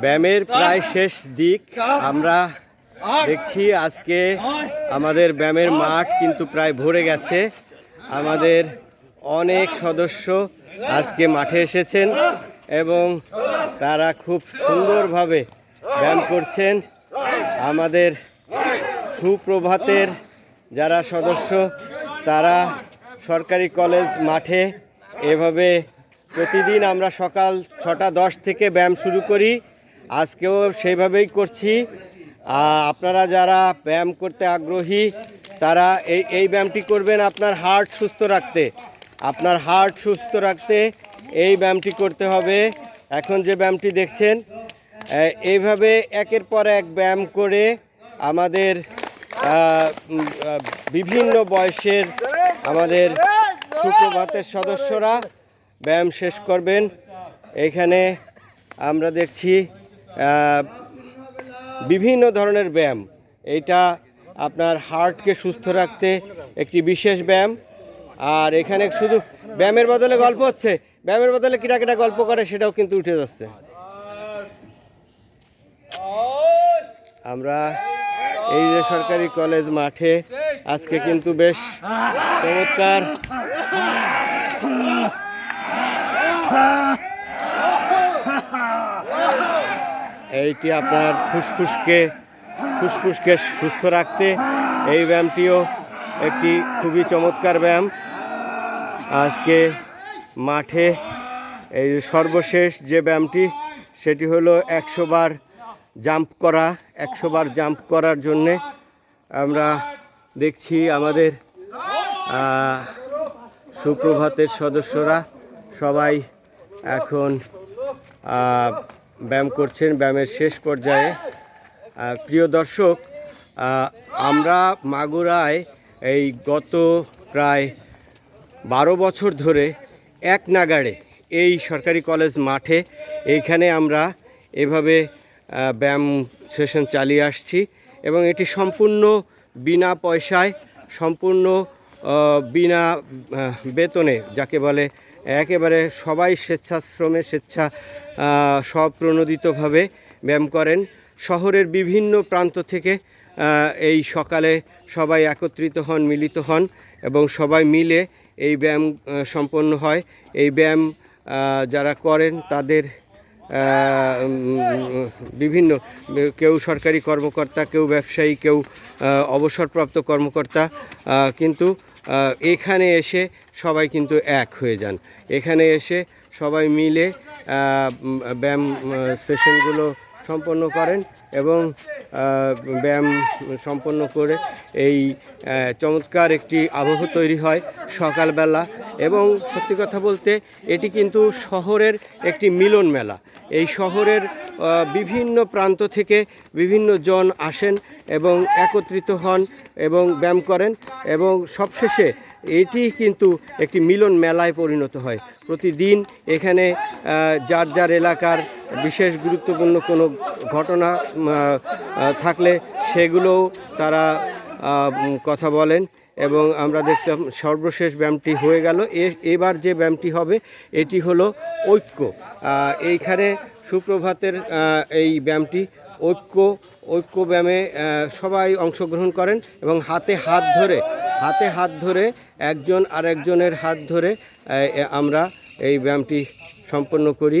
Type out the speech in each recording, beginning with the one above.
ব্যায়ামের প্রায় শেষ দিক। আমরা দেখছি আজকে আমাদের ব্যায়ামের মাঠ কিন্তু প্রায় ভরে গেছে। আমাদের অনেক সদস্য আজকে মাঠে এসেছেন এবং তারা খুব সুন্দরভাবে ব্যায়াম করছেন। আমাদের সুপ্রভাতের যারা সদস্য, তারা সরকারি কলেজ মাঠে এভাবে প্রতিদিন আমরা সকাল ছটা দশ থেকে ব্যায়াম শুরু করি। আজকেও সেইভাবেই করছি। আপনারা যারা ব্যায়াম করতে আগ্রহী, তারা এই এই ব্যায়ামটি করবেন আপনার হার্ট সুস্থ রাখতে। আপনার হার্ট সুস্থ রাখতে এই ব্যায়ামটি করতে হবে। এখন যে ব্যায়ামটি দেখছেন এইভাবে একের পর এক ব্যায়াম করে আমাদের বিভিন্ন বয়সের আমাদের সুপ্রভাতের সদস্যরা ব্যায়াম শেষ করবেন। এখানে আমরা দেখছি বিভিন্ন ধরনের ব্যায়াম। এটা আপনার হার্টকে সুস্থ রাখতে একটি বিশেষ ব্যায়াম। আর এখানে শুধু ব্যায়ামের বদলে গল্প হচ্ছে, ব্যায়ামের বদলে কিটা কিটা গল্প করে, সেটাও কিন্তু উঠে যাচ্ছে। আমরা এই যে সরকারি কলেজ মাঠে, আজকে কিন্তু বেশ চমৎকার। এইটি আপনার ফুসফুসকে ফুসফুসকে সুস্থ রাখতে এই ব্যায়ামটিও একটি খুবই চমৎকার ব্যায়াম। আজকে মাঠে এই সর্বশেষ যে ব্যায়ামটি, সেটি হলো একশো বার জাম্প করা। একশো বার জাম্প করার জন্যে আমরা দেখছি আমাদের সুপ্রভাতের সদস্যরা সবাই এখন ব্যায়াম করছেন ব্যায়ামের শেষ পর্যায়ে। প্রিয় দর্শক আমরা মাগুরায় এই গত প্রায় বারো বছর ধরে এক নাগাড়ে এই সরকারি কলেজ মাঠে এইখানে আমরা এভাবে ব্যায়াম সেশন চালিয়ে আসছি এবং এটি সম্পূর্ণ বিনা পয়সায়, সম্পূর্ণ বিনা বেতনে, যাকে বলে একেবারে সবাই স্বেচ্ছাশ্রমে স্বেচ্ছা স্বপ্রণোদিতভাবে ব্যায়াম করেন। শহরের বিভিন্ন প্রান্ত থেকে এই সকালে সবাই একত্রিত হন, মিলিত হন এবং সবাই মিলে এই ব্যায়াম সম্পন্ন হয়। এই ব্যায়াম যারা করেন তাদের বিভিন্ন, কেউ সরকারি কর্মকর্তা, কেউ ব্যবসায়ী, কেউ অবসরপ্রাপ্ত কর্মকর্তা কিন্তু এখানে এসে সবাই কিন্তু এক হয়ে যান। এখানে এসে সবাই মিলে ব্যায়াম সেশনগুলো সম্পন্ন করেন এবং ব্যায়াম সম্পন্ন করে এই চমৎকার একটি আবহ তৈরি হয় সকালবেলা এবং সত্যি কথা বলতে এটি কিন্তু শহরের একটি মিলন মেলা। এই শহরের বিভিন্ন প্রান্ত থেকে বিভিন্ন জন আসেন এবং একত্রিত হন এবং ব্যায়াম করেন এবং সবশেষে এটি কিন্তু একটি মিলন মেলায় পরিণত হয়। প্রতিদিন এখানে যার যার এলাকার বিশেষ গুরুত্বপূর্ণ কোনো ঘটনা থাকলে সেগুলোও তারা কথা বলেন এবং আমরা দেখলাম সর্বশেষ ব্যায়ামটি হয়ে গেল। এবার যে ব্যায়ামটি হবে, এটি হলো ঐক্য। এইখানে সুপ্রভাতের এই ব্যায়ামটি ঐক্য ঐক্য ব্যায়ামে সবাই অংশগ্রহণ করেন এবং হাতে হাত ধরে, হাতে হাত ধরে একজন আরেকজনের হাত ধরে আমরা এই ব্যায়ামটি সম্পন্ন করি।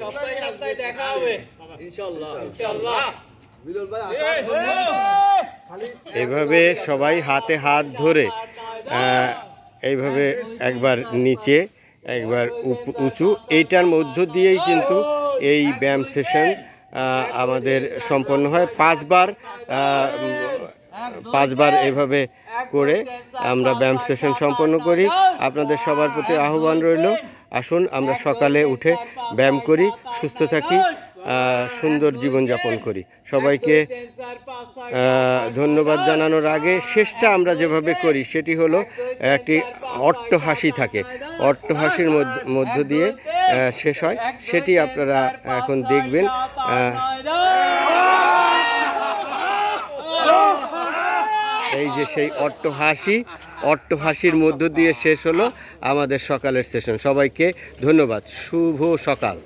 সপ্তাহে সপ্তাহে দেখা হবে। ইনশাল্লাহ ইনশাল্লাহ মিলন ভাই আকাশ এভাবে সবাই হাতে হাত ধরে এইভাবে একবার নিচে একবার উঁচু এইটার মধ্য দিয়েই কিন্তু এই ব্যায়াম সেশন আমাদের সম্পন্ন হয়। পাঁচবার পাঁচবার এভাবে করে আমরা ব্যায়াম সেশন সম্পন্ন করি। আপনাদের সবার প্রতি আহ্বান রইল। আসুন, আমরা সকালে উঠে ব্যায়াম করি, সুস্থ থাকি সুন্দর জীবনযাপন করি। সবাইকে ধন্যবাদ জানানোর আগে শেষটা আমরা যেভাবে করি, সেটি হলো একটি অট্ট হাসি থাকে। অট্ট হাসির মধ্য- দিয়ে শেষ হয়। সেটি আপনারা এখন দেখবেন। এই যে সেই অট্টহাসি অট্টহাসির মধ্য দিয়ে শেষ হলো আমাদের সকালের সেশন সবাইকে ধন্যবাদ। শুভ সকাল।